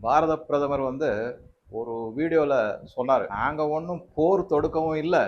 பாரத பிரதமர் வந்து ஒரு வீடியோவில் சொன்னார். நாங்கள் ஒன்றும் போர் தொடுக்கவும் இல்லை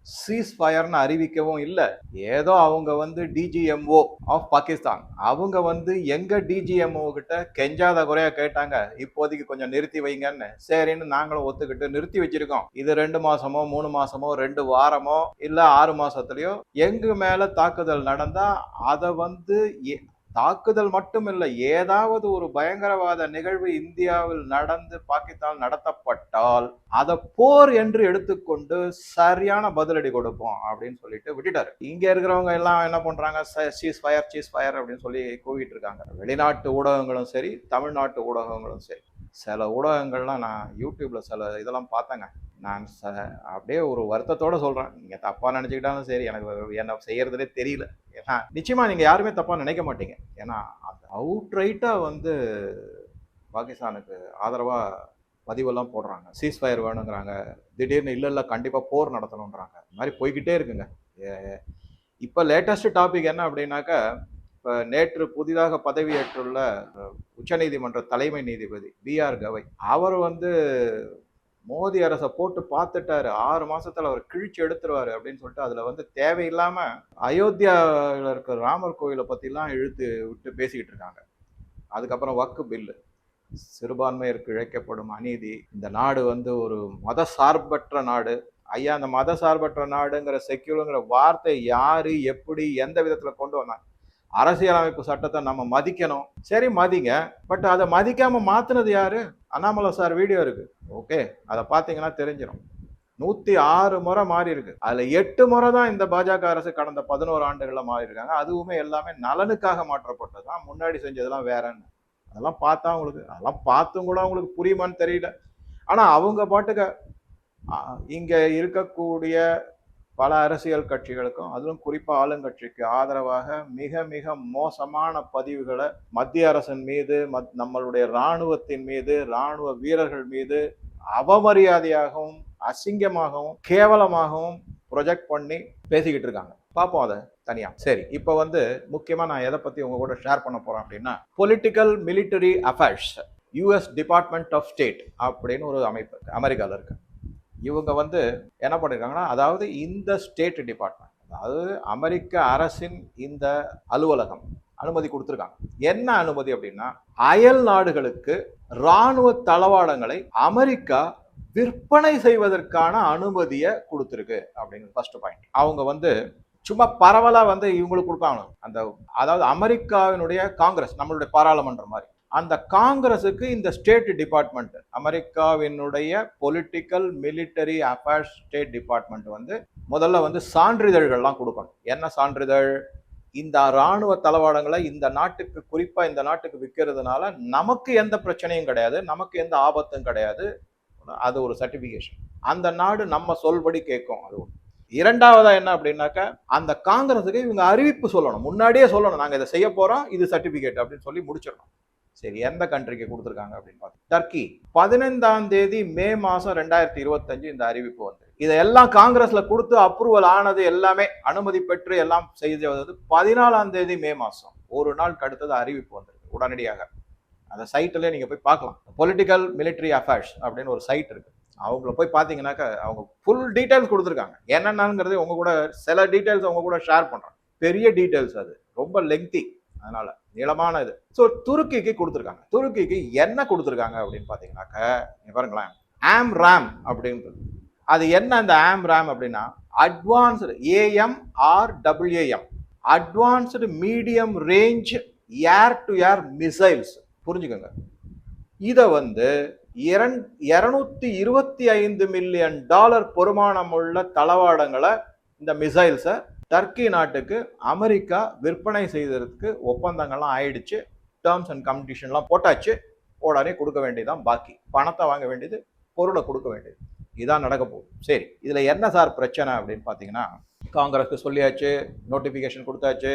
சீஸ் ஃபயர்னு அறிவிக்கவும் இல்லை. ஏதோ அவங்க வந்து டிஜிஎம்ஓ ஆஃப் பாகிஸ்தான் அவங்க வந்து எங்கள் டிஜிஎம்ஓ கிட்ட கெஞ்சாத குறையாக கேட்டாங்க. இப்போதைக்கு கொஞ்சம் நிறுத்தி வைங்கன்னு. சரின்னு நாங்களும் ஒத்துக்கிட்டு நிறுத்தி வச்சிருக்கோம். இது ரெண்டு மாசமோ மூணு மாசமோ ரெண்டு வாரமோ இல்லை ஆறு மாசத்துலயோ எங்கு மேலே தாக்குதல் நடந்தால் அதை வந்து எ- தாக்குதல் மட்டுமில்லை ஏதாவது ஒரு பயங்கரவாத நிகழ்வு இந்தியாவில் நடந்து பாகிஸ்தான் நடத்தப்பட்டால் அதை போர் என்று எடுத்துக்கொண்டு சரியான பதிலடி கொடுப்போம் அப்படின்னு சொல்லிட்டு விட்டுட்டாரு. இங்க இருக்கிறவங்க எல்லாம் என்ன பண்றாங்க? சீஸ் ஃபயர் சீஸ் ஃபயர் அப்படின்னு சொல்லி கூவிட்டு இருக்காங்க. வெளிநாட்டு ஊடகங்களும் சரி தமிழ்நாட்டு ஊடகங்களும் சரி. சில ஊடகங்கள்லாம் நான் யூடியூப்பில் சில இதெல்லாம் பார்த்தேங்க. நான் ச அப்படியே ஒரு வருத்தத்தோடு சொல்கிறேன் நீங்கள் தப்பாக நினச்சிக்கிட்டாலும் சரி எனக்கு என்ன செய்கிறதுலே தெரியல. ஏன்னா நிச்சயமாக நீங்கள் யாருமே தப்பாக நினைக்க மாட்டீங்க. ஏன்னா அந்த அவுட்ரைட்டாக வந்து பாகிஸ்தானுக்கு ஆதரவாக பதிவெல்லாம் போடுறாங்க. சீஸ் ஃபயர் வேணுங்கிறாங்க. திடீர்னு இல்லை இல்லை கண்டிப்பாக போர் நடத்தணுன்றாங்க இந்த மாதிரி போய்கிட்டே இருக்குங்க. ஏ- இப்போ லேட்டஸ்ட் டாபிக் என்ன அப்படின்னாக்கா நேற்று புதிதாக பதவியேற்றுள்ள உச்சநீதிமன்ற தலைமை நீதிபதி பிஆர் கவை அவர் வந்து மோடி அரசை போட்டு பார்த்துட்டாரு. ஆறு மாசத்துல அவர் கிழிச்சு எடுத்துருவாரு அப்படின்னு சொல்லிட்டு அதுல வந்து தேவையில்லாம அயோத்தியாவில் இருக்கிற ராமர் கோயிலை பத்திலாம் இழுத்து விட்டு பேசிக்கிட்டு இருக்காங்க. அதுக்கப்புறம் வக்கு பில்லு. சிறுபான்மையருக்கு இழைக்கப்படும் அநீதி. இந்த நாடு வந்து ஒரு மத சார்பற்ற நாடு. ஐயா அந்த மத சார்பற்ற நாடுங்கிற செக்யூலுங்கிற வார்த்தை யாரு எப்படி எந்த விதத்துல கொண்டு வந்தாங்க? அரசியலமைப்பு சட்டத்தை நம்ம மதிக்கணும். சரி மதிங்க. பட் அதை மதிக்காம மாத்தினது யாரு? அண்ணாமலை சார் வீடியோ இருக்கு. ஓகே. அதை பார்த்தீங்கன்னா தெரிஞ்சிடும் நூத்தி ஆறு முறை மாறி இருக்கு. அதுல எட்டு முறை தான் இந்த பாஜக அரசு கடந்த பதினோரு ஆண்டுகள்ல மாறி இருக்காங்க. அதுவுமே எல்லாமே நலனுக்காக மாற்றப்பட்டது தான் முன்னாடி செஞ்சதெல்லாம் வேறன்னு அதெல்லாம் பார்த்தா உங்களுக்கு அதெல்லாம் பார்த்தும் கூட அவங்களுக்கு புரியுமான்னு தெரியல. ஆனா அவங்க பாட்டுக்க இங்க இருக்கக்கூடிய பல அரசியல் கட்சிகளுக்கும் அதிலும் குறிப்பா ஆளுங்கட்சிக்கு ஆதரவாக மிக மிக மோசமான பதிவுகளை மத்திய அரசின் மீது மத்- நம்மளுடைய இராணுவத்தின் மீது இராணுவ வீரர்கள் மீது அவமரியாதையாகவும் அசிங்கமாகவும் கேவலமாகவும் ப்ரொஜெக்ட் பண்ணி பேசிக்கிட்டு இருக்காங்க பார்ப்போம் அதை தனியா சரி இப்போ வந்து முக்கியமாக நான் எதை பற்றி உங்க கூட ஷேர் பண்ண போகிறேன் அப்படின்னா political military affairs US department of state அப்படின்னு ஒரு அமைப்பு இருக்கு. அமெரிக்கால இவங்க வந்து என்ன பண்ணியிருக்காங்கன்னா அதாவது இந்த ஸ்டேட் டிபார்ட்மெண்ட் அதாவது அமெரிக்க அரசின் இந்த அலுவலகம் அனுமதி கொடுத்துருக்காங்க. என்ன அனுமதி அப்படின்னா அயல் நாடுகளுக்கு இராணுவ தளவாடங்களை அமெரிக்கா விற்பனை செய்வதற்கான அனுமதியை கொடுத்துருக்கு அப்படிங்கிறது ஃபர்ஸ்ட் பாயிண்ட் அவங்க வந்து சும்மா பரவலாக வந்து இவங்களுக்கு கொடுப்பாங்க. அந்த அதாவது அமெரிக்காவினுடைய காங்கிரஸ் நம்மளுடைய பாராளுமன்றம் மாதிரி. அந்த காங்கிரஸுக்கு இந்த ஸ்டேட் டிபார்ட்மெண்ட் அமெரிக்காவினுடைய political military affairs state department வந்து முதல்ல வந்து சான்றிதழ்கள்லாம் கொடுக்கணும். என்ன சான்றிதழ்? இந்த ராணுவ தளவாடங்களை இந்த நாட்டுக்கு குறிப்பாக இந்த நாட்டுக்கு விற்கிறதுனால நமக்கு எந்த பிரச்சனையும் கிடையாது நமக்கு எந்த ஆபத்தும் கிடையாது. அது ஒரு சர்டிஃபிகேஷன் அந்த நாடு நம்ம சொல்படி கேட்கும் அது ஒண்ணு. இரண்டாவதா என்ன அப்படின்னாக்கா அந்த காங்கிரஸுக்கு இவங்க அறிவிப்பு சொல்லணும். முன்னாடியே சொல்லணும் நாங்கள் இதை செய்ய போகிறோம் இது சர்டிஃபிகேட் அப்படின்னு சொல்லி முடிச்சிடணும். சரி எந்த கண்ட்ரிக்கு கொடுத்துருக்காங்க அப்படின்னு பார்த்தோம் டர்க்கி பதினைந்தாம் தேதி மே மாதம் ரெண்டாயிரத்தி இருபத்தஞ்சு இந்த அறிவிப்பு வந்து இதெல்லாம் காங்கிரஸ்ல கொடுத்து அப்ரூவல் ஆனது எல்லாமே அனுமதி பெற்று எல்லாம் செய்தது பதினாலாம் தேதி மே மாசம். ஒரு நாள் அடுத்தது அறிவிப்பு வந்திருக்கு உடனடியாக. அந்த சைட்டில் நீங்க போய் பார்க்கலாம். பொலிட்டிக்கல் மிலிட்ரி அஃபேர்ஸ் அப்படின்னு ஒரு சைட் இருக்கு. அவங்கள போய் பார்த்தீங்கன்னாக்கா அவங்க ஃபுல் டீட்டெயில்ஸ் கொடுத்துருக்காங்க. என்னென்னங்கிறது உங்க கூட சில டீட்டெயில்ஸ் அவங்க கூட ஷேர் பண்றேன் பெரிய டீட்டெயில்ஸ் அது. ரொம்ப லெங்தி அதனால நீளமான இது. ஸோ துருக்கிக்கு கொடுத்துருக்காங்க. துருக்கிக்கு என்ன கொடுத்துருக்காங்க அப்படின்னு பார்த்தீங்கன்னாக்க பாருங்களேன் ஆம் ரேம் அப்படின்றது அது என்ன அந்த ஆம் ரேம் அப்படின்னா advanced A M R W M advanced medium range air to air missiles புரிஞ்சுக்கோங்க. இதை வந்து இரண் இரநூத்தி இருபத்தி ஐந்து மில்லியன் டாலர் பொறுமானமுள்ள தளவாடங்களை இந்த மிசைல்ஸை டர்க்கி நாட்டுக்கு அமெரிக்கா விற்பனை செய்ததுக்கு ஒப்பந்தங்கள்லாம் ஆயிடுச்சு. டேர்ம்ஸ் அண்ட் கண்டிஷன்லாம் போட்டாச்சு. உடனே கொடுக்க வேண்டியதுதான் பாக்கி. பணத்தை வாங்க வேண்டியது பொருளை கொடுக்க வேண்டியது. இதான் நடக்க போகுது. சரி இதில் என்ன சார் பிரச்சனை அப்படின்னு பார்த்தீங்கன்னா காங்கிரஸ்க்கு சொல்லியாச்சு நோட்டிஃபிகேஷன் கொடுத்தாச்சு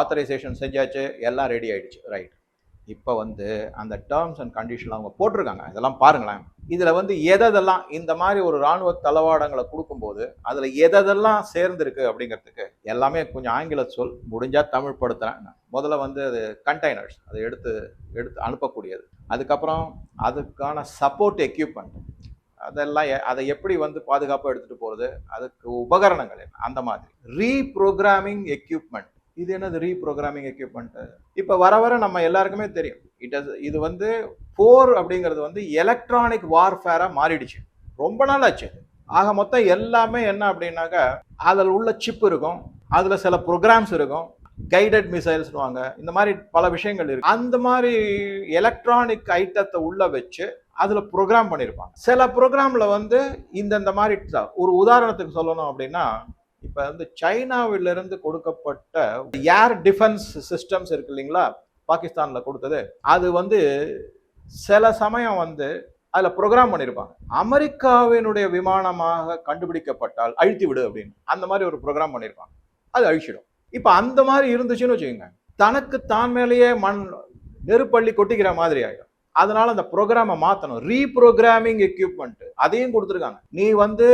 ஆத்தரைசேஷன் செஞ்சாச்சு எல்லாம் ரெடி ஆயிடுச்சு. ரைட் இப்போ வந்து அந்த டேர்ம்ஸ் அண்ட் கண்டிஷன் அவங்க போட்டிருக்காங்க. இதெல்லாம் பாருங்களேன். இதில் வந்து எதெல்லாம் இந்த மாதிரி ஒரு ராணுவ தளவாடங்களை கொடுக்கும்போது அதில் எதெல்லாம் சேர்ந்துருக்கு அப்படிங்கிறதுக்கு எல்லாமே கொஞ்சம் ஆங்கில சொல் முடிஞ்சால் தமிழ் படுத்துறேன். முதல்ல வந்து அது கண்டெய்னர்ஸ் அதை எடுத்து எடுத்து அனுப்பக்கூடியது. அதுக்கப்புறம் அதுக்கான சப்போர்ட் எக்யூப்மெண்ட் அதெல்லாம் எ- அதை எப்படி வந்து பாதுகாப்பாக எடுத்துகிட்டு போகிறது அதுக்கு உபகரணங்கள் அந்த மாதிரி. ரீப்ரோக்ராமிங் எக்யூப்மெண்ட் இது என்னது ரீப்ரோக்ராமிங் எக்யூப்மெண்ட் இப்போ வர வர நம்ம எல்லாருக்குமே தெரியும். இட் இது வந்து போர் அப்படிங்கிறது வந்து எலக்ட்ரானிக் வார்ஃபேராக மாறிடுச்சு. ரொம்ப நாள் ஆச்சு ஆக மொத்தம் எல்லாமே என்ன அப்படின்னாக்கா அதில் உள்ள சிப் இருக்கும். அதில் சில ப்ரோக்ராம்ஸ் இருக்கும். கைடட் மிசைல்ஸ்னுவாங்க இந்த மாதிரி பல விஷயங்கள் இருக்கு. அந்த மாதிரி எலக்ட்ரானிக் ஐட்டத்தை உள்ள வச்சு அதில் ப்ரோக்ராம் பண்ணியிருப்பாங்க சில ப்ரோக்ராம்ல வந்து இந்தந்த மாதிரி ஒரு உதாரணத்துக்கு சொல்லணும் அப்படின்னா இப்போ வந்து சைனாவிலிருந்து கொடுக்கப்பட்ட ஏர் டிஃபென்ஸ் சிஸ்டம்ஸ் இருக்கு இல்லைங்களா? பாகிஸ்தானில் கொடுத்தது. அது வந்து சில சமயம் வந்து அதில் ப்ரோக்ராம் பண்ணியிருப்பாங்க அமெரிக்காவினுடைய விமானமாக கண்டுபிடிக்கப்பட்டால் அழித்து விடு அப்படின்னு. அந்த மாதிரி ஒரு ப்ரோக்ராம் பண்ணியிருப்பாங்க அது அழிச்சிடும். இப்போ அந்த மாதிரி இருந்துச்சுன்னு வச்சுக்கோங்க. தனக்கு தான் மேலேயே மண் நெருப்பள்ளி கொட்டிக்கிற மாதிரி ஆயிடும். அதனால அந்த ப்ரோக்ராமை மாற்றணும் ரீப்ரோக்ராமிங் எக்யூப்மெண்ட் அதையும் கொடுத்துருக்காங்க. நீ வந்து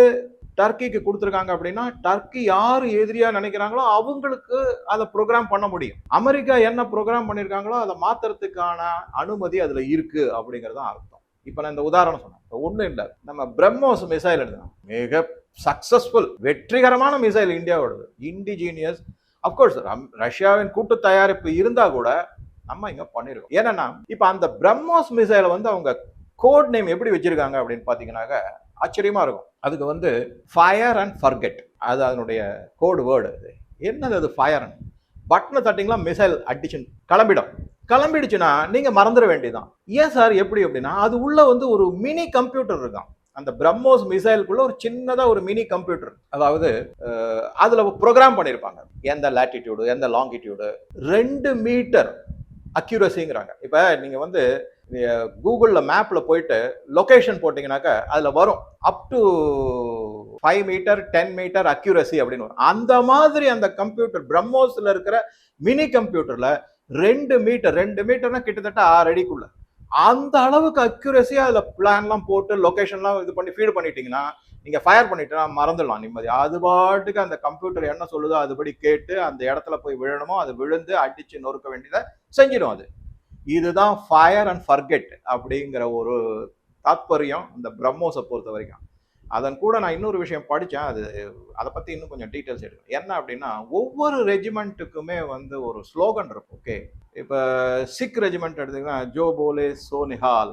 டர்க்கிக்கு கொடுத்துருக்காங்க அப்படின்னா டர்க்கி யார் எதிரியா நினைக்கிறாங்களோ அவங்களுக்கு அதை ப்ரோக்ராம் பண்ண முடியும். அமெரிக்கா என்ன ப்ரோக்ராம் பண்ணியிருக்காங்களோ அதை மாத்துறதுக்கான அனுமதி அதுல இருக்கு அப்படிங்கிறது தான் அர்த்தம். இப்போ நான் இந்த உதாரணம் சொன்னேன். ஒன்றும் இல்லை. நம்ம பிரம்மோஸ் மிசைல் எடுத்தோம் மிக சக்சஸ்ஃபுல் வெற்றிகரமான மிசைல் இந்தியாவோடது. இண்டிஜீனியஸ் அப்கோர்ஸ் ரஷ்யாவின் கூட்டு தயாரிப்பு இருந்தால் கூட நம்ம இங்கே பண்ணிருக்கோம். ஏன்னா இப்போ அந்த பிரம்மோஸ் மிசைலை வந்து அவங்க கோட் நேம் எப்படி வச்சிருக்காங்க அப்படின்னு பார்த்தீங்கன்னாக்க ஆச்சரியமாக இருக்கும். அதுக்கு வந்து ஃபயர் அண்ட் ஃபர்கெட் அது அதனுடைய கோடு வேர்டு அது. என்னது அது ஃபயர் அண்ட் பட்டனை தட்டிங்களா மிசைல் அடிச்சு கிளம்பிடும். கிளம்பிடுச்சுன்னா நீங்கள் மறந்துட வேண்டியதுதான். ஏன் சார் எப்படி அப்படின்னா அது உள்ள வந்து ஒரு மினி கம்ப்யூட்டர் இருக்கான் அந்த பிரம்மோஸ் மிசைலுக்குள்ள ஒரு சின்னதாக ஒரு மினி கம்ப்யூட்டர் அதாவது அதில் ப்ரோக்ராம் பண்ணியிருப்பாங்க எந்த லேட்டிடியூடு எந்த லாங்கிடியூடு ரெண்டு மீட்டர் அக்யூரஸிங்கிறாங்க இப்போ நீங்கள் வந்து கூகுளில் மேப்பில் போயிட்டு லொக்கேஷன் போட்டிங்கனாக்கா அதில் வரும் up to five metre ten metre accuracy அப்படின்னு வரும். அந்த மாதிரி அந்த கம்ப்யூட்டர் பிரம்மோஸில் இருக்கிற மினி கம்ப்யூட்டரில் ரெண்டு மீட்டர் ரெண்டு மீட்டர்னா கிட்டத்தட்ட ஆறு அடிக்குள்ள. அந்த அளவுக்கு அக்யூரஸியாக அதில் பிளான்லாம் போட்டு லொக்கேஷன்லாம் இது பண்ணி ஃபீட் பண்ணிட்டீங்கன்னா நீங்க ஃபயர் பண்ணிட்டா மறந்துடலாம் நிம்மதி. அது பாட்டுக்கு அந்த கம்ப்யூட்டர் என்ன சொல்லுதோ அதுபடி கேட்டு அந்த இடத்துல போய் விழணுமோ அது விழுந்து அடிச்சு நொறுக்க வேண்டியதை செஞ்சிடும் அது. இதுதான் ஃபயர் அண்ட் ஃபர்கெட் அப்படிங்கிற ஒரு தாத்பரியம் இந்த பிரம்மோஸை பொறுத்த வரைக்கும். அதன் கூட நான் இன்னொரு விஷயம் படித்தேன் அது அதை பற்றி இன்னும் கொஞ்சம் டீட்டெயில்ஸ் எடுக்கணும். என்ன அப்படின்னா ஒவ்வொரு ரெஜிமெண்ட்டுக்குமே வந்து ஒரு ஸ்லோகன் இருக்கும் ஓகே இப்போ சிக் ரெஜிமெண்ட் எடுத்துக்கோங்க ஜோ போலே சோ நிஹால்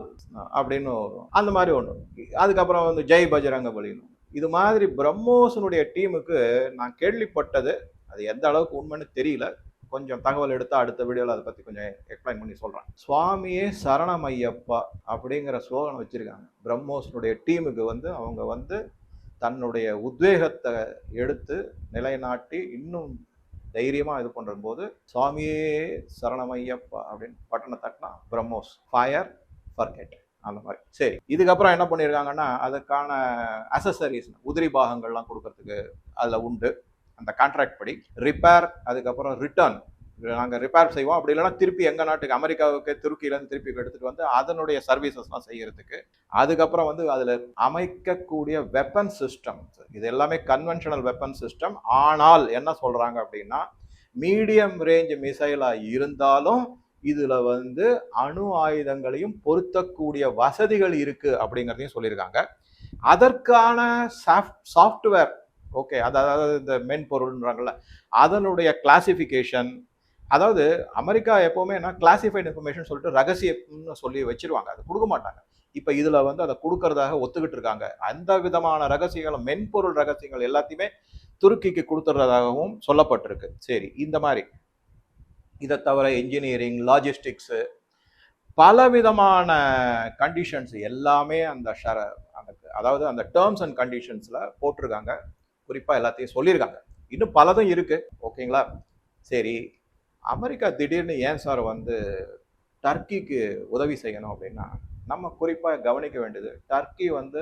அப்படின்னு வரும். அந்த மாதிரி ஒன்று அதுக்கப்புறம் வந்து ஜெய் பஜரங்க பலின்னு இது மாதிரி பிரம்மோசனுடைய டீமுக்கு நான் கேள்விப்பட்டது. அது எந்த அளவுக்கு உண்மைன்னு தெரியல. கொஞ்சம் தகவல் எடுத்து அடுத்த வீடியோவில் அதை பற்றி கொஞ்சம் எக்ஸ்பிளைன் பண்ணி சொல்கிறேன் சுவாமியே சரணமையப்பா அப்படிங்கிற ஸ்லோகன் வச்சுருக்காங்க. பிரம்மோசனுடைய டீமுக்கு வந்து அவங்க வந்து தன்னுடைய உத்வேகத்தை எடுத்து நிலைநாட்டி இன்னும் தைரியமாக இது பண்ணுற போது சுவாமியே சரணமையப்பா அப்படின்னு பட்டனை தட்டினா பிரம்மோஸ் ஃபயர் ஃபர்கெட் அந்த மாதிரி. சரி இதுக்கப்புறம் என்ன பண்ணியிருக்காங்கன்னா அதுக்கான அசசரிஸ் உதிரி பாகங்கள்லாம் கொடுக்கறதுக்கு அதில் உண்டு. அந்த கான்ட்ராக்ட் படி ரிப்பேர் அதுக்கப்புறம் ரிட்டர்ன் நாங்கள் ரிப்பேர் செய்வோம். அப்படி இல்லைன்னா திருப்பி எங்கள் நாட்டுக்கு அமெரிக்காவுக்கு துருக்கியிலேருந்து திருப்பி எடுத்துகிட்டு வந்து அதனுடைய சர்வீசஸ்லாம் செய்கிறதுக்கு அதுக்கப்புறம் வந்து அதில் அமைக்கக்கூடிய வெப்பன் சிஸ்டம் இது எல்லாமே கன்வென்ஷனல் வெப்பன் சிஸ்டம் ஆனால் என்ன சொல்கிறாங்க அப்படின்னா மீடியம் ரேஞ்ச் மிசைலாக இருந்தாலும் இதில் வந்து அணு ஆயுதங்களையும் பொருத்தக்கூடிய வசதிகள் இருக்குது அப்படிங்கிறதையும் சொல்லியிருக்காங்க. அதற்கான சாஃப்ட் சாஃப்ட்வேர் ஓகே அதாவது இந்த மென்பொருள்ன்றாங்கல்ல அதனுடைய கிளாசிஃபிகேஷன் அதாவது அமெரிக்கா எப்போவுமே என்ன கிளாசிஃபைட் இன்ஃபர்மேஷன் சொல்லிட்டு ரகசியம்னு சொல்லி வச்சிருவாங்க. அது கொடுக்க மாட்டாங்க. இப்போ இதில் வந்து அதை கொடுக்கறதாக ஒத்துக்கிட்டு இருக்காங்க. அந்த விதமான ரகசியங்கள் மென்பொருள் ரகசியங்கள் எல்லாத்தையுமே துருக்கிக்கு கொடுத்துறதாகவும் சொல்லப்பட்டிருக்கு. சரி இந்த மாதிரி. இதை தவிர இன்ஜினியரிங் லாஜிஸ்டிக்ஸு பலவிதமான கண்டிஷன்ஸ் எல்லாமே அந்த ஷர அந்த அதாவது அந்த டேர்ம்ஸ் அண்ட் கண்டிஷன்ஸில் போட்டிருக்காங்க. குறிப்பாக எல்லாத்தையும் சொல்லியிருக்காங்க. இன்னும் பலதும் இருக்குது ஓகேங்களா? சரி அமெரிக்கா திடீர்னு ஏன் சார் வந்து டர்க்கிக்கு உதவி செய்யணும் அப்படின்னா நம்ம குறிப்பாக கவனிக்க வேண்டியது டர்க்கி வந்து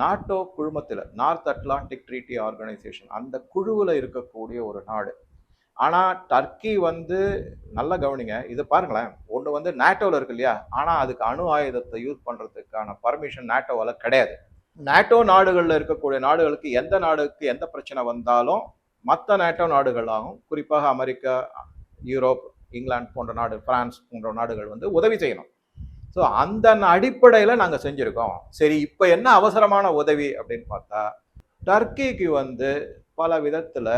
நாட்டோ குழுமத்தில் நார்த் அட்லாண்டிக் ட்ரீட்டி ஆர்கனைசேஷன் அந்த குழுவில் இருக்கக்கூடிய ஒரு நாடு. ஆனால் டர்க்கி வந்து நல்லா கவனிங்க இது பாருங்களேன் ஒன்று வந்து நேட்டோவில் இருக்கு இல்லையா? ஆனால் அதுக்கு அணு ஆயுதத்தை யூஸ் பண்ணுறதுக்கான பர்மிஷன் நேட்டோவில் கிடையாது. நேட்டோ நாடுகளில் இருக்கக்கூடிய நாடுகளுக்கு எந்த நாடுக்கு எந்த பிரச்சனை வந்தாலும் மற்ற நேட்டோ நாடுகளாகவும் குறிப்பாக அமெரிக்கா யூரோப் இங்கிலாந்து போன்ற நாடு பிரான்ஸ் போன்ற நாடுகள் வந்து உதவி செய்யணும். ஸோ அந்த அடிப்படையில் நாங்கள் செஞ்சுருக்கோம். சரி இப்போ என்ன அவசரமான உதவி அப்படின்னு பார்த்தா டர்க்கிக்கு வந்து பல விதத்தில்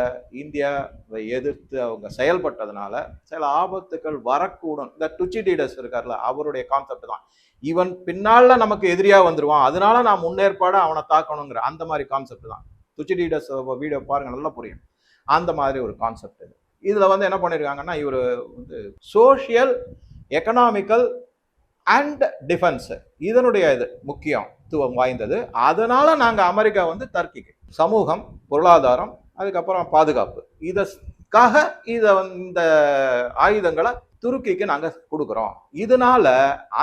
இந்தியாவை எதிர்த்து அவங்க செயல்பட்டதுனால சில ஆபத்துக்கள் வரக்கூடும். இந்த டுச்சி டீடர்ஸ் இருக்கார்ல அவருடைய கான்செப்ட் தான். இவன் பின்னால் நமக்கு எதிரியாக வந்துடுவான் அதனால நான் முன்னேற்பாடு அவனை தாக்கணுங்கிற அந்த மாதிரி கான்செப்ட் தான். டுச்சி டீடர்ஸ் வீடியோ பாருங்கள் நல்லா புரியும். அந்த மாதிரி ஒரு கான்செப்ட் இது. இதில் வந்து என்ன பண்ணியிருக்காங்கன்னா இவர் வந்து சோஷியல் எக்கனாமிக்கல் அண்ட் டிஃபென்ஸு இதனுடைய இது முக்கியத்துவம் வாய்ந்தது. அதனால் நாங்கள் அமெரிக்கா வந்து டர்க்கிக்கு சமூகம் பொருளாதாரம் அதுக்கப்புறம் பாதுகாப்பு. இதற்காக இதை இந்த ஆயுதங்களை துருக்கிக்கு நாங்கள் கொடுக்குறோம். இதனால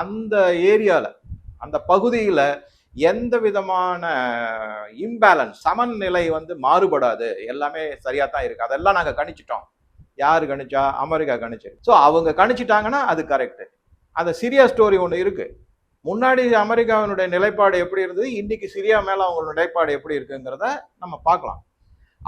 அந்த ஏரியாவில் அந்த பகுதியில் எந்த விதமான இம்பேலன்ஸ் சமநிலை வந்து மாறுபடாது. எல்லாமே சரியாக தான் இருக்குது அதெல்லாம் நாங்கள் கணிச்சிட்டோம். யார் கணிச்சா? அமெரிக்கா கணிச்சு. ஸோ அவங்க கணிச்சிட்டாங்கன்னா அது கரெக்டு அந்த சிரியா ஸ்டோரி ஒன்று இருக்குது முன்னாடி அமெரிக்காவினுடைய நிலைப்பாடு எப்படி இருந்தது? இன்னைக்கு சிரியா மேலே அவங்களோட நிலைப்பாடு எப்படி இருக்குங்கிறத நம்ம பார்க்கலாம்.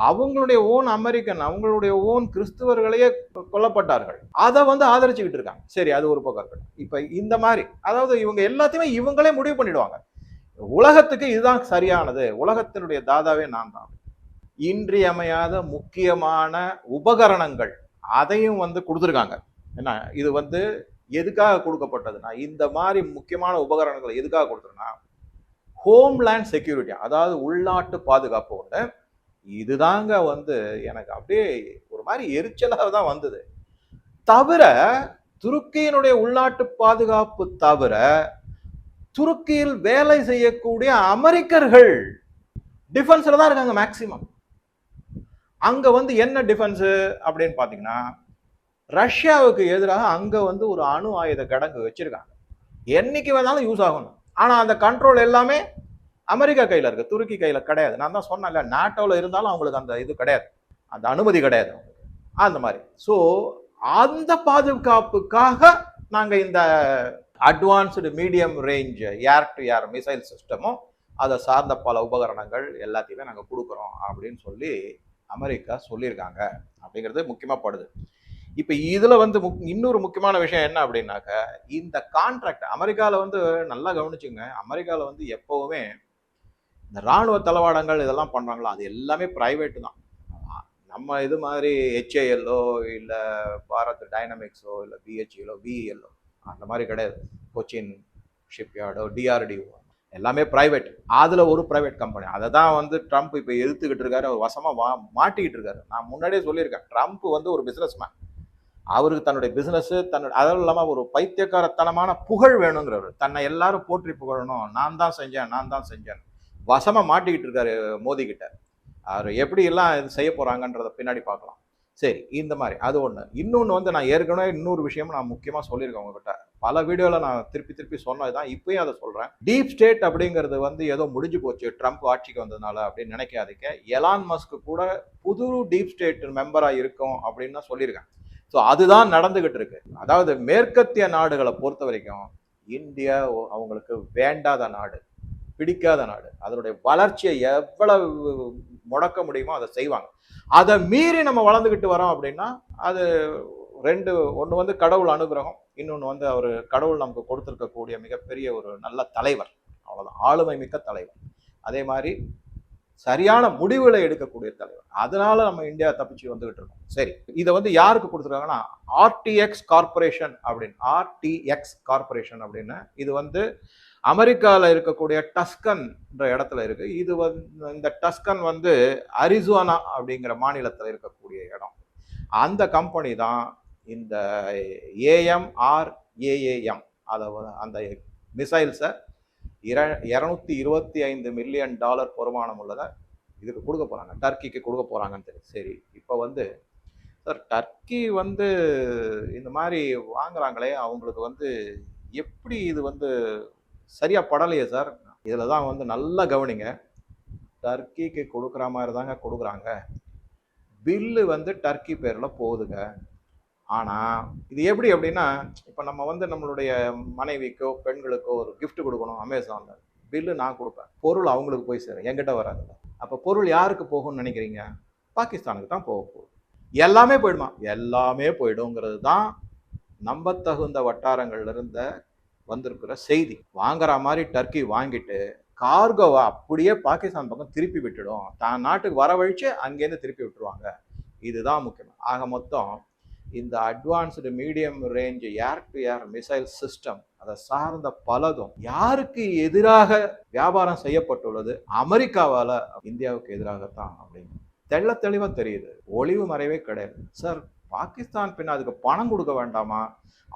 அவங்களுடைய ஓன் அமெரிக்கன் அவங்களுடைய ஓன் கிறிஸ்துவர்களையே கொல்லப்பட்டார்கள். அதை வந்து ஆதரிச்சுக்கிட்டு இருக்காங்க. சரி அது ஒரு பக்கம் இருக்கட்டும். இப்போ இந்த மாதிரி அதாவது இவங்க எல்லாத்தையுமே இவங்களே முடிவு பண்ணிடுவாங்க. உலகத்துக்கு இதுதான் சரியானது. உலகத்தினுடைய தாதாவே நான் தான். இன்றியமையாத முக்கியமான உபகரணங்கள் அதையும் வந்து கொடுத்துருக்காங்க. என்ன இது வந்து எதுக்காக கொடுக்கப்பட்டதுன்னா இந்த மாதிரி முக்கியமான உபகரணங்களை எதுக்காக கொடுத்துருன்னா ஹோம்லேண்ட் செக்யூரிட்டி அதாவது உள்நாட்டு பாதுகாப்பு ஒன்று இதுதாங்க வந்து எனக்கு அப்படியே ஒரு மாதிரி எரிச்சலாக தான் வந்தது. தவிர துருக்கியினுடைய உள்நாட்டு பாதுகாப்பு தவிர துருக்கியில் வேலை செய்யக்கூடிய அமெரிக்கர்கள் டிஃபென்ஸில் தான் இருக்காங்க மேக்சிமம் அங்கே வந்து என்ன டிஃபென்ஸு அப்படின்னு பார்த்தீங்கன்னா ரஷ்யாவுக்கு எதிராக அங்கே வந்து ஒரு அணு ஆயுத கிடங்கு வச்சுருக்காங்க. என்னைக்கு வேணாலும் யூஸ் ஆகணும். ஆனால் அந்த கண்ட்ரோல் எல்லாமே அமெரிக்கா கையில் இருக்குது துருக்கி கையில் கிடையாது. நான் தான் சொன்னேன்ல நாட்டோவில் இருந்தாலும் அவங்களுக்கு அந்த இது கிடையாது. அந்த அனுமதி கிடையாது அந்த மாதிரி. ஸோ அந்த பாதுகாப்புக்காக நாங்கள் இந்த advanced medium range air to air missile சிஸ்டமும் அதை சார்ந்த பல உபகரணங்கள் எல்லாத்தையுமே நாங்கள் கொடுக்குறோம் அப்படின்னு சொல்லி அமெரிக்கா சொல்லியிருக்காங்க அப்படிங்கிறது முக்கியமாக படுது. இப்போ இதில் வந்து முக் இன்னொரு முக்கியமான விஷயம் என்ன அப்படின்னாக்க இந்த கான்ட்ராக்ட் அமெரிக்காவில் வந்து நல்லா கவனிச்சுங்க. அமெரிக்காவில் வந்து எப்போவுமே இந்த இராணுவ தளவாடங்கள் இதெல்லாம் பண்ணுறாங்களோ அது எல்லாமே ப்ரைவேட்டு தான். நம்ம இது மாதிரி ஹெச்ஏஎல்லோ இல்லை பாரத் டைனமிக்ஸோ இல்லை பிஹெச்இலோ பிஇஎல்லோ அந்த மாதிரி கிடையாது. கொச்சின் ஷிப்யார்டோ டிஆர்டிஓ எல்லாமே ப்ரைவேட் அதில் ஒரு ப்ரைவேட் கம்பெனி அதை தான் வந்து ட்ரம்ப் இப்போ எதிர்த்துக்கிட்டு இருக்காரு. அவர் வசமாக வா மாட்டிக்கிட்டு இருக்காரு. நான் முன்னாடியே சொல்லியிருக்கேன். ட்ரம்ப் வந்து ஒரு பிஸ்னஸ் மேன் அவருக்கு தன்னுடைய பிஸ்னஸ்ஸு தன்னுடைய அதுவும் இல்லாமல் ஒரு பைத்தியக்காரத்தனமான புகழ் வேணுங்கிறவர். தன்னை எல்லாரும் போற்றி புகழணும். நான் தான் செஞ்சேன் நான் தான் செஞ்சேன். வசமாக மாட்டிக்கிட்டு இருக்காரு மோதி கிட்ட அவர் எப்படி எல்லாம் இது செய்ய போகிறாங்கன்றத பின்னாடி பார்க்கலாம். சரி இந்த மாதிரி. அது ஒன்று இன்னொன்று வந்து நான் ஏற்கனவே இன்னொரு விஷயம் நான் முக்கியமாக சொல்லியிருக்கேன் உங்ககிட்ட. பல வீடியோவில் நான் திருப்பி திருப்பி சொன்னது தான் இப்பயும் அதை சொல்கிறேன் டீப் ஸ்டேட் அப்படிங்கிறது வந்து ஏதோ முடிஞ்சு போச்சு ட்ரம்ப் ஆட்சிக்கு வந்ததுனால அப்படின்னு நினைக்காதீங்க. எலான் மஸ்க்கு கூட புது டீப் ஸ்டேட் மெம்பராக இருக்கும் அப்படின்னு தான் சொல்லியிருக்கேன். ஸோ அதுதான் நடந்துகிட்டு இருக்கு. அதாவது மேற்கத்திய நாடுகளை பொறுத்த வரைக்கும் இந்தியா அவங்களுக்கு வேண்டாத நாடு. பிடிக்காத நாடு. அதனுடைய வளர்ச்சியை எவ்வளவு முடக்க முடியுமோ அதை செய்வாங்க. அதை மீறி நம்ம வளர்ந்துக்கிட்டு வரோம் அப்படின்னா அது ரெண்டு ஒன்று வந்து கடவுள் அனுகிரகம் இன்னொன்று வந்து அவர் கடவுள் நமக்கு கொடுத்துருக்கக்கூடிய மிகப்பெரிய ஒரு நல்ல தலைவர். அவ்வளோதான் ஆளுமை மிக்க தலைவர். அதே மாதிரி சரியான முடிவுகளை எடுக்கக்கூடிய தலைவர். அதனால நம்ம இந்தியா தப்பிச்சு வந்துகிட்டு இருக்கோம். சரி இதை வந்து யாருக்கு கொடுத்துருக்காங்கன்னா ஆர்டிஎக்ஸ் கார்பரேஷன் அப்படின்னு ஆர்டிஎக்ஸ் கார்பரேஷன் அப்படின்னு இது வந்து அமெரிக்காவில் இருக்கக்கூடிய டஸ்கன்ன்ற இடத்துல இருக்கு. இது வந்து இந்த டஸ்கன் வந்து அரிசோனா அப்படிங்கிற மாநிலத்தில் இருக்கக்கூடிய இடம். அந்த கம்பெனி தான் இந்த ஏஎம்ஆர் ஏஏஎம் அதை அந்த மிசைல்ஸை இர இரநூத்தி இருபத்தி ஐந்து மில்லியன் டாலர் வருமானம் உள்ளதை இதுக்கு கொடுக்க போகிறாங்க டர்க்கிக்கு கொடுக்க போகிறாங்கன்னு தெரியும் சரி இப்போ வந்து சார் டர்க்கி வந்து இந்த மாதிரி வாங்குறாங்களே அவங்களுக்கு வந்து எப்படி இது வந்து சரியாக படலையே சார். இதில் தான் வந்து நல்லா கவனிங்க. டர்க்கிக்கு கொடுக்குற மாதிரி தாங்க கொடுக்குறாங்க. பில்லு வந்து டர்க்கி பேரில் போகுதுங்க. ஆனால் இது எப்படி அப்படின்னா இப்போ நம்ம வந்து நம்மளுடைய மனைவிக்கோ பெண்களுக்கோ ஒரு கிஃப்ட் கொடுக்கணும் அமேசானில் பில்லு நான் கொடுப்பேன். பொருள் அவங்களுக்கு போய் சேரும். என்கிட்ட வராதுல்ல அப்போ பொருள் யாருக்கு போகும்னு நினைக்கிறீங்க? பாகிஸ்தானுக்கு தான் போக போகுது. எல்லாமே போயிடுமா? எல்லாமே போயிடுங்கிறது தான் நம்பத்தகுந்த வட்டாரங்கள்ல இருந்த வந்திருக்கிற செய்தி. வாங்குற மாதிரி டர்க்கி வாங்கிட்டு கார்கோவை அப்படியே பாகிஸ்தான் பக்கம் திருப்பி விட்டுடும். தான் நாட்டுக்கு வரவழிச்சு அங்கேருந்து திருப்பி விட்டுருவாங்க. இதுதான் முக்கியம். ஆக மொத்தம் இந்த advanced medium range air to air missile system அதை சார்ந்த பலதும் யாருக்கு எதிராக வியாபாரம் செய்யப்பட்டுள்ளது? அமெரிக்காவால் இந்தியாவுக்கு எதிராகத்தான் அப்படின்னு. தெள்ள தெளிவாக தெரியுது. ஒளிவு மறைவே கிடையாது. சார் பாகிஸ்தான் பின்ன அதுக்கு பணம் கொடுக்க வேண்டாமா?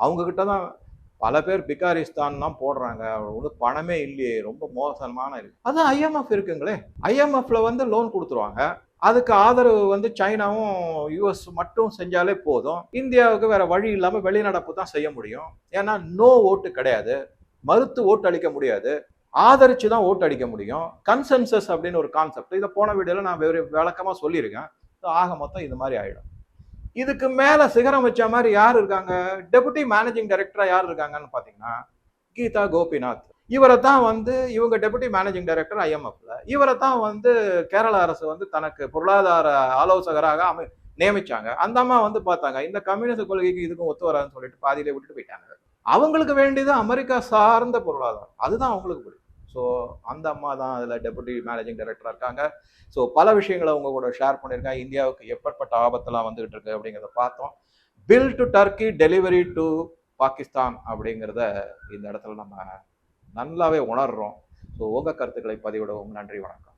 அவங்கக்கிட்ட தான் பல பேர் பிகாரிஸ்தான்லாம் போடுறாங்க. ஒன்றும் பணமே இல்லையே. ரொம்ப மோசமான இருக்கு அதான் ஐஎம்எஃப் இருக்குங்களே. ஐஎம்எஃப்ல வந்து லோன் கொடுத்துருவாங்க. அதுக்கு ஆதரவு வந்து சைனாவும் யூஎஸ் மட்டும் செஞ்சாலே போதும். இந்தியாவுக்கு வேற வழி இல்லாமல் வெளிநடப்பு தான் செய்ய முடியும். ஏன்னா நோ ஓட்டு கிடையாது. மறுத்து ஓட்டு அளிக்க முடியாது. ஆதரிச்சு தான் ஓட்டு அடிக்க முடியும். கன்சென்சஸ் அப்படின்னு ஒரு கான்செப்ட் இதை போன வீடியோவில் நான் விளக்கமாக சொல்லியிருக்கேன். ஆக மொத்தம் இது மாதிரி ஆகிடும் இதுக்கு மேலே சிகரம் வச்ச மாதிரி யார் இருக்காங்க? டெபுட்டி மேனேஜிங் டைரக்டராக யார் இருக்காங்கன்னு பார்த்தீங்கன்னா கீதா கோபிநாத். இவரை தான் வந்து இவங்க டெபுட்டி மேனேஜிங் டைரக்டர் ஐஎம்எஃப்ல இவரை தான் வந்து கேரள அரசு வந்து தனக்கு பொருளாதார ஆலோசகராக அமை நியமிச்சாங்க. அந்த அம்மா வந்து பார்த்தாங்க இந்த கம்யூனிஸ்ட் கொள்கைக்கு இதுக்கும் ஒத்து வராதுன்னு சொல்லிட்டு பாதியிலே விட்டுட்டு போயிட்டாங்க. அவங்களுக்கு வேண்டியது அமெரிக்கா சார்ந்த பொருளாதாரம். அதுதான் அவங்களுக்கு பிடிக்கும் ஸோ அந்த அம்மா தான் அதில் டெபுட்டி மேனேஜிங் டைரக்டராக இருக்காங்க. ஸோ பல விஷயங்களை அவங்க கூட ஷேர் பண்ணியிருக்காங்க இந்தியாவுக்கு எப்பேற்பட்ட ஆபத்தெல்லாம் வந்துகிட்டு இருக்கு அப்படிங்கிறத பார்த்தோம். Bill to Turkey delivery to Pakistan அப்படிங்கிறத இந்த இடத்துல நம்ம நல்லாவே உணர்றோம். ஸோ உங்கள் கருத்துக்களை பதிவிடவும். நன்றி வணக்கம்.